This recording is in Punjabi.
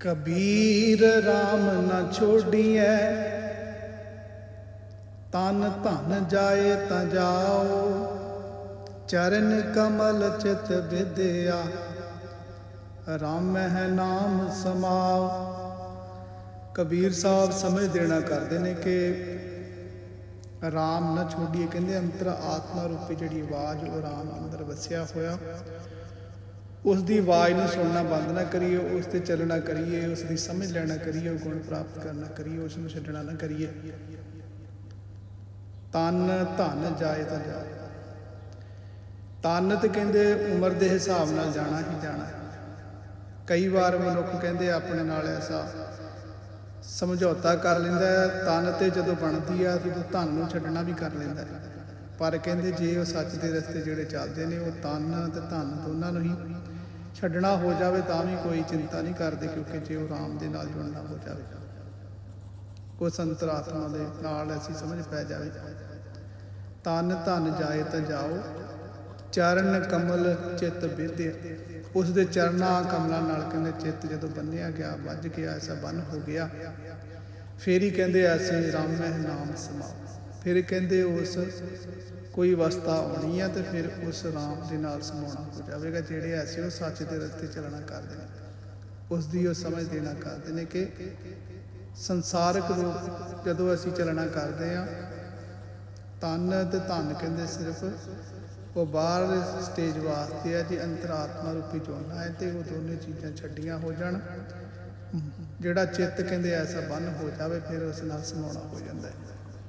ਕਬੀਰ RAM ਨਾ ਛੋਡੀਐ ਤਨ ਧਨ ਜਾਏ ਤਾਂ ਜਾਓ, ਚਰਨ ਕਮਲ ਚਿਤ ਵਿਦਿਆ। RAM ਹੈ ਨਾਮ ਸਮਾਓ। ਕਬੀਰ ਸਾਹਿਬ ਸਮਝ ਦੇਣਾ ਕਰਦੇ ਨੇ ਕਿ ਰਾਮ ਨਾ ਛੋੜੀਏ। ਕਹਿੰਦੇ ਅੰਤਰ ਆਤਮਾ ਰੂਪੀ ਜਿਹੜੀ ਆਵਾਜ਼ ਉਹ ਰਾਮ ਅੰਦਰ ਵਸਿਆ ਹੋਇਆ। ਉਸ ਦੀ ਆਵਾਜ਼ ਨੂੰ ਸੁਣਨਾ ਬੰਦ ਨਾ ਕਰੀਏ, ਉਸ ਤੇ ਚੱਲਣਾ ਕਰੀਏ ਉਸ ਦੀ ਸਮਝ ਲੈਣਾ ਕਰੀਏ ਉਹ ਗੁਣ ਪ੍ਰਾਪਤ ਕਰਨਾ ਕਰੀਏ, ਉਸ ਨੂੰ ਛੱਡਣਾ ਨਾ ਕਰੀਏ। ਤਨ ਧਨ ਜਾਏ ਤਾਂ ਜਾਏ। ਤਨ ਤੇ ਕਹਿੰਦੇ ਉਮਰ ਦੇ ਹਿਸਾਬ ਨਾਲ ਜਾਣਾ ਹੀ ਜਾਣਾ। ਕਈ ਵਾਰ ਮਨੁੱਖ ਕਹਿੰਦੇ ਆਪਣੇ ਨਾਲ ਐਸਾ ਸਮਝੌਤਾ ਕਰ ਲੈਂਦਾ ਹੈ, ਤਨ ਤੇ ਜਦੋਂ ਬਣਦੀ ਆ ਤੇ ਧਨ ਨੂੰ ਛੱਡਣਾ ਵੀ ਕਰ ਲੈਂਦਾ ਪਰ ਕਹਿੰਦੇ ਜੇ ਉਹ ਸੱਚ ਦੇ ਰਸਤੇ ਜਿਹੜੇ ਚੱਲਦੇ ਨੇ, ਉਹ ਤਨ ਤੇ ਧਨ ਦੋਨਾਂ ਨੂੰ ਹੀ ਛੱਡਣਾ ਹੋ ਜਾਵੇ ਤਾਂ ਵੀ ਕੋਈ ਚਿੰਤਾ ਨਹੀਂ ਕਰਦੇ ਕਿਉਂਕਿ ਜੇ ਉਹ ਰਾਮ ਦੇ ਨਾਲ ਜੁੜਨਾ ਹੋ ਜਾਵੇ। ਉਸ ਅੰਤਰਾਤਮਾ ਦੇ ਨਾਲ ਅਸੀਂ ਸਮਝ ਪੈ ਜਾਵੇ। ਤਨ ਧਨ ਜਾਏ ਤਾਂ ਜਾਓ, ਚਰਨ ਕਮਲ ਚਿੱਤ ਵਿਦਿਆ ਉਸ ਦੇ ਚਰਨਾਂ ਕਮਲਾਂ ਨਾਲ ਕਹਿੰਦੇ ਚਿੱਤ ਜਦੋਂ ਬੰਨਿਆ ਗਿਆ, ਵੱਜ ਗਿਆ, ਐਸਾ ਬੰਨ ਹੋ ਗਿਆ। ਫੇਰ ਹੀ ਕਹਿੰਦੇ ਐਸੇ ਰਾਮ ਮਹਿ ਨਾਮ ਸਮਾਓ। ਫਿਰ ਕਹਿੰਦੇ ਉਸ ਕੋਈ ਅਵਸਥਾ ਆਉਣੀ ਆ ਤੇ ਫਿਰ ਉਸ ਰਾਮ ਦੇ ਨਾਲ ਸਮਾਉਣਾ ਹੋ ਜਾਵੇਗਾ, ਜਿਹੜੇ ਐਸੇ ਉਹ ਸੱਚ ਦੇ ਰਸਤੇ ਚੱਲਣਾ ਕਰਦੇ ਨੇ। ਉਸ ਦੀ ਉਹ ਸਮਝ ਦੇਣਾ ਕਰਦੇ ਨੇ ਕਿ ਸੰਸਾਰਕ ਰੂਪ ਜਦੋਂ ਅਸੀਂ ਚੱਲਣਾ ਕਰਦੇ ਆ, ਤਨ ਤੇ ਧਨ ਕਹਿੰਦੇ ਸਿਰਫ ਉਹ ਬਾਹਰ ਸਟੇਜ ਵਾਸਤੇ ਹੈ ਜੀ ਅੰਤਰਾਤਮਾ ਰੂਪੀ ਜੋੜਨਾ ਹੈ ਤੇ ਉਹ ਦੋਨੇ ਚੀਜ਼ਾਂ ਛੱਡੀਆਂ ਹੋ ਜਾਣ। ਜਿਹੜਾ ਚਿੱਤ ਕਹਿੰਦੇ ਐਸਾ ਬੰਨ ਹੋ ਜਾਵੇ, ਫਿਰ ਉਸ ਨਾਲ ਸਮਾਉਣਾ ਹੋ ਜਾਂਦਾ ਹੈ।